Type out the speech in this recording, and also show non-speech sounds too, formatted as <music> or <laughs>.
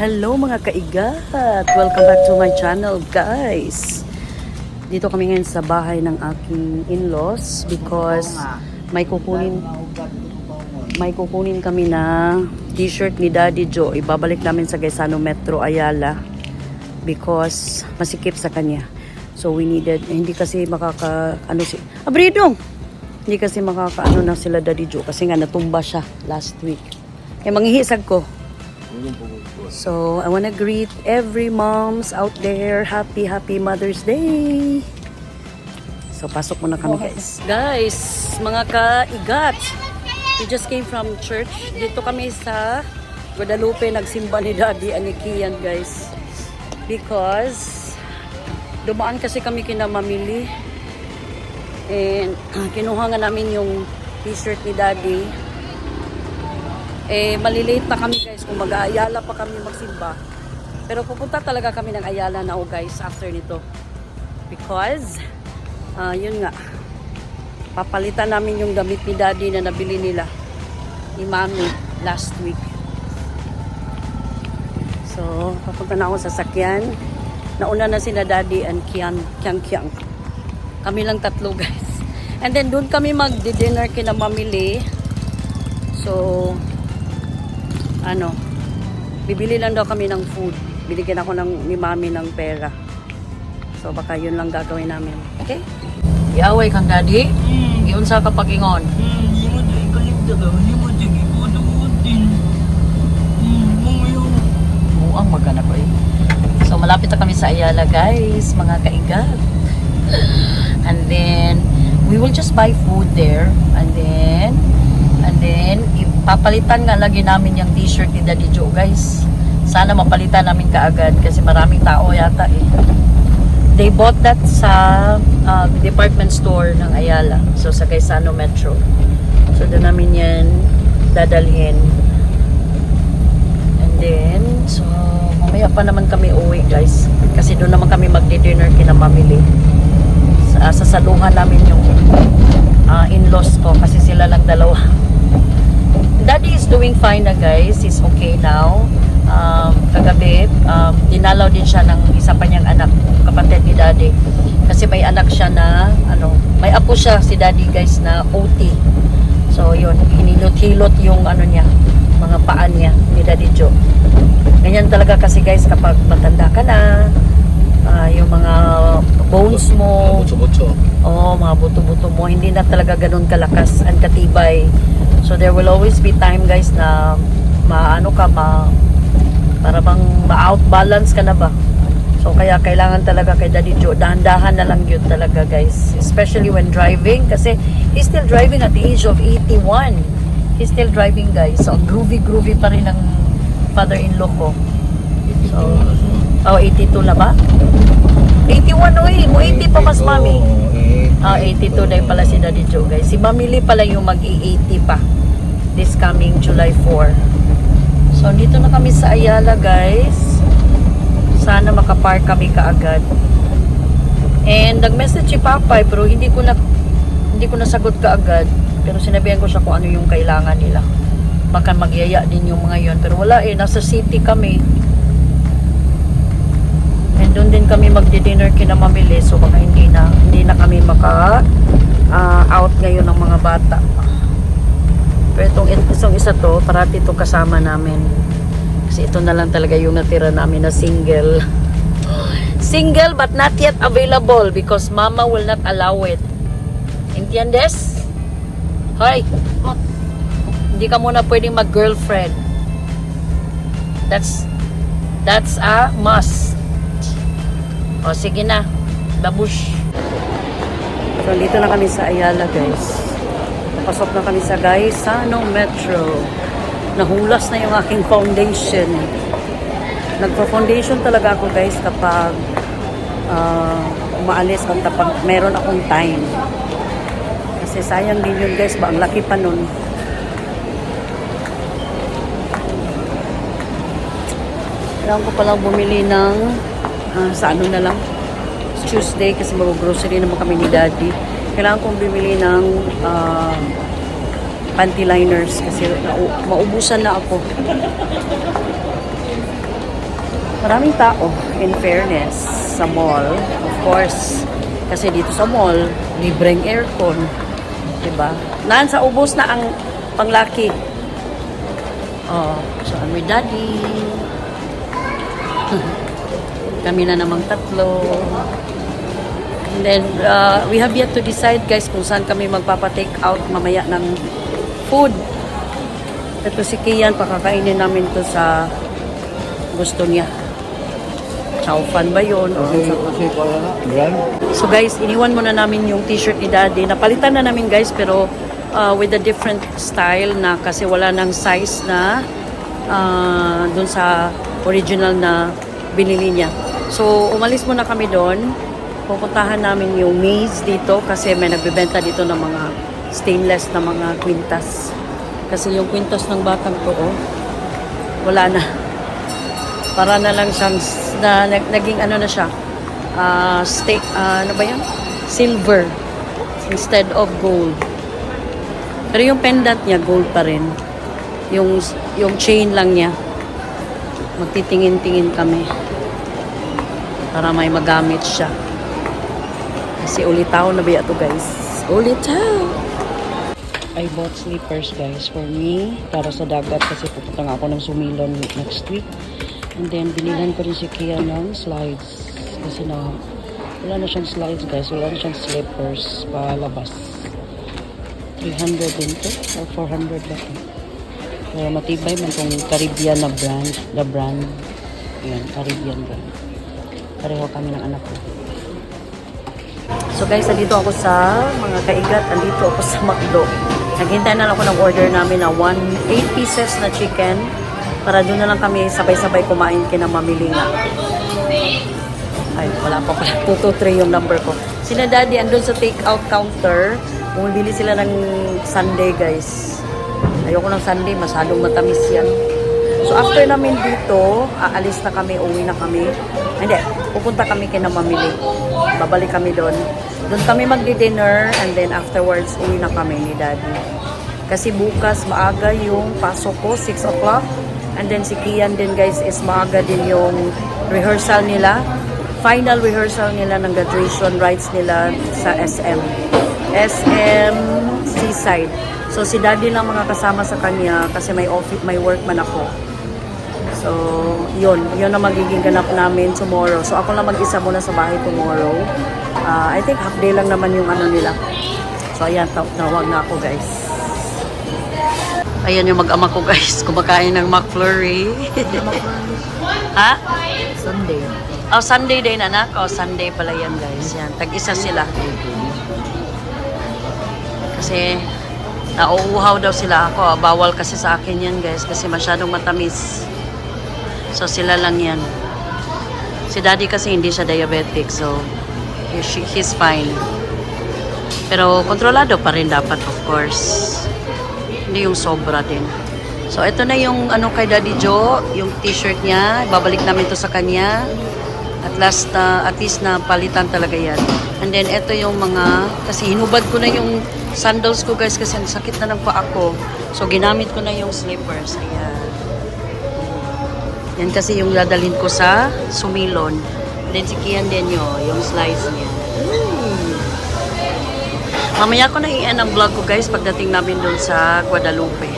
Hello mga kaigat! Welcome back to my channel guys! Dito kami ngayon sa bahay ng aking in-laws because may kukunin may kukunin kami na t-shirt ni Daddy Joe. Ibabalik namin sa Gaisano Metro Ayala because masikip sa kanya. So we needed, eh, hindi kasi makaka, ano si, abridong! Hindi kasi makakaano na sila Daddy Joe kasi nga natumba siya last week. Eh manghihisag ko. So, I want to greet every moms out there. Happy, happy Mother's Day! So, pasok muna kami, guys. Guys, mga kaigat, we just came from church. Dito kami sa Guadalupe, nagsimba ni Daddy and ni Kian, guys. Because, dumaan kasi kami kinamamili. And, <clears throat> kinuha nga namin yung t-shirt ni Daddy. Eh, malilate na kami guys kung mag-aayala pa kami magsimba. Pero pupunta talaga kami ng Ayala na guys after nito. Because, ah yun nga, papalitan namin yung damit ni daddy na nabili nila ni mami last week. So, papunta na ako sa sakyan. Nauna na sila daddy and Kian, Kiang Kiang. Kami lang tatlo <laughs> guys. And then doon kami mag-dinner kina mamili. So, ano, bibili lang daw kami ng food. Binigyan ako ng ni mami ng pera. So baka yun lang gagawin namin. Okay? Iaway kang daddy? Hmm, Iyon sa kapagingon. hmm, mo din kalimta ka, hindi mo din ikudukutin. Hmm, mamayo. Muang magana ko eh. So malapit na kami sa Ayala guys, mga kaigat. And then, we will just buy food there. And then, and then, ipapalitan nga lagi namin yung t-shirt ni Daddy Joe guys. Sana mapalitan namin kaagad kasi maraming tao yata eh. They bought that sa uh, department store ng Ayala. So sa Gaisano Metro. So doon namin yan dadalhin. And then, so mamaya pa naman kami uwi guys. Kasi doon naman kami magdi-dinner kinamamili. Sa, sasaluhan namin yung uh, in-laws ko kasi sila lang dalawa. Daddy is doing fine na guys. He's okay now. Um, kagabi, um, dinalaw din siya ng isa pa niyang anak, kapatid ni Daddy. Kasi may anak siya na, ano, may apo siya si Daddy guys na OT. So yun, hinilot-hilot yung ano niya, mga paan niya ni Daddy Joe. Ganyan talaga kasi guys kapag matanda ka na, ah, yung mga bones mo, Butso-butso. Oo, mga buto-buto mo, hindi na talaga ganun kalakas and katibay. So there will always be time guys na maano ka, ma, para bang ma-outbalance ka na ba? So kaya kailangan talaga kay Daddy Joe, dahan-dahan na lang yun talaga guys. Especially when driving kasi he's still driving at the age of 81. He's still driving guys. So groovy-groovy pa rin ang father-in-law ko. So, oh, 82 na ba? 81 no eh. Mo 80 pa mas mami. Ah, 82 na pala si Daddy Joe, guys. Si Mami Lee pala yung mag-i-80 pa. This coming July 4. So, dito na kami sa Ayala, guys. Sana makapark kami kaagad. And, nag-message si Papay, pero hindi ko na hindi ko nasagot kaagad. Pero sinabihan ko siya kung ano yung kailangan nila. Baka magyaya din yung mga yon Pero wala eh, nasa city kami. Kami magdi-dinner kina mamili so baka hindi na hindi na kami maka ah, out ngayon ng mga bata. Pero itong isang isa to, parati to kasama namin. Kasi ito na lang talaga yung natira namin na single. <gasps> Single but not yet available because mama will not allow it. Entiendes? Hoy, hindi ka muna pwedeng mag-girlfriend. That's that's a must. O, sige na. Babush. So, dito na kami sa Ayala, guys. Napasok na kami sa Gaisano Metro. Nahulas na yung aking foundation. Nagpa-foundation talaga ako, guys, kapag ah, umaalis at kapag meron akong time. Kasi sayang din yun, guys. Ba, ang laki pa nun. Kailangan ko palang bumili ng ah, sa ano na lang Tuesday kasi mag-grocery naman kami ni Daddy. Kailangan kong bumili ng ah, panty liners kasi maubusan na ako. Maraming tao, in fairness, sa mall. Of course, kasi dito sa mall, libreng aircon. Diba? Naan sa ubos na ang panglaki. Oh, so I'm with daddy. <laughs> Kami na namang tatlo. And then, uh, we have yet to decide guys kung saan kami magpapa-take out mamaya ng food. Ito si Kian, pakakainin namin to sa gusto niya. Chow fan ba yun? O Kasi, kasi para na, brand. So guys, iniwan muna namin yung t-shirt ni Daddy. Napalitan na namin guys pero uh, with a different style na kasi wala nang size na uh, dun sa original na binili niya. So umalis muna kami doon. Pupuntahan namin yung maze dito kasi may nagbebenta dito ng mga stainless na mga kwintas. Kasi yung kwintas ng batang to, oh, wala na. Para na lang siyang, na, nag- naging ano na siya, ah steak, ah, ano ba yan? Silver instead of gold. Pero yung pendant niya, gold pa rin. Yung, yung chain lang niya. Magtitingin-tingin kami. Para may magamit siya. Kasi ulitaw na ba ito guys? Ulitaw! I bought slippers guys for me para sa dagat kasi pupunta nga ako ng Sumilon next week. And then binilhan ko rin si Kia ng slides kasi na wala na siyang slides guys, wala na siyang slippers palabas. 300 din to or 400 ba to? Pero matibay man tong Caribbean na brand, the brand. Yan, Caribbean brand. Pareho kami ng anak ko. So guys, andito ako sa mga kaigat. Andito ako sa McDo. Naghintay na lang ako ng order namin na 1, 8 pieces na chicken. Para doon na lang kami sabay-sabay kumain kina mamili nga. Ay, wala pa pala. <laughs> 223 yung number ko. Sila daddy andun sa take-out counter. Bumibili sila ng Sunday guys. Ayoko ng Sunday, masyadong matamis yan. So after namin dito, aalis na kami, uwi na kami. Hindi, pupunta kami kina mamili. Babalik kami doon. Doon kami magdi-dinner and then afterwards uwi na kami ni daddy. Kasi bukas maaga yung pasok ko, 6 o'clock. And then si Kian din guys is maaga din yung rehearsal nila. Final rehearsal nila ng graduation rites nila sa SM. SM Seaside. So si daddy lang mga kasama sa kanya kasi may office, may work man ako. So, yun. Yun ang magiging ganap namin tomorrow. So, ako lang mag-isa muna sa bahay tomorrow. Ah, I think half day lang naman yung ano nila. So, ayan. taw- Tawag na ako, guys. Ayan yung mag-ama ko, guys. <laughs> Kumakain ng McFlurry. <laughs> ha? Sunday. Oh, Sunday din, anak. Oh, Sunday pala yan, guys. Yan. Tag-isa sila. Kasi, nauuhaw daw sila ako. Bawal kasi sa akin yan, guys. Kasi masyadong matamis. So, sila lang yan. Si daddy kasi hindi siya diabetic. So, he's fine. Pero, kontrolado pa rin dapat, of course. Hindi yung sobra din. So, ito na yung ano kay Daddy Joe, yung t-shirt niya. Babalik namin to sa kanya. At last, na at least na palitan talaga yan. And then, ito yung mga, kasi hinubad ko na yung sandals ko guys kasi ang sakit na ng paa ko. So, ginamit ko na yung slippers. Ayan. Yan kasi yung dadalhin ko sa Sumilon. Then, si Kian din yun, yung slides niya. Mamaya ko na i-end ang vlog ko guys pagdating namin doon sa Guadalupe.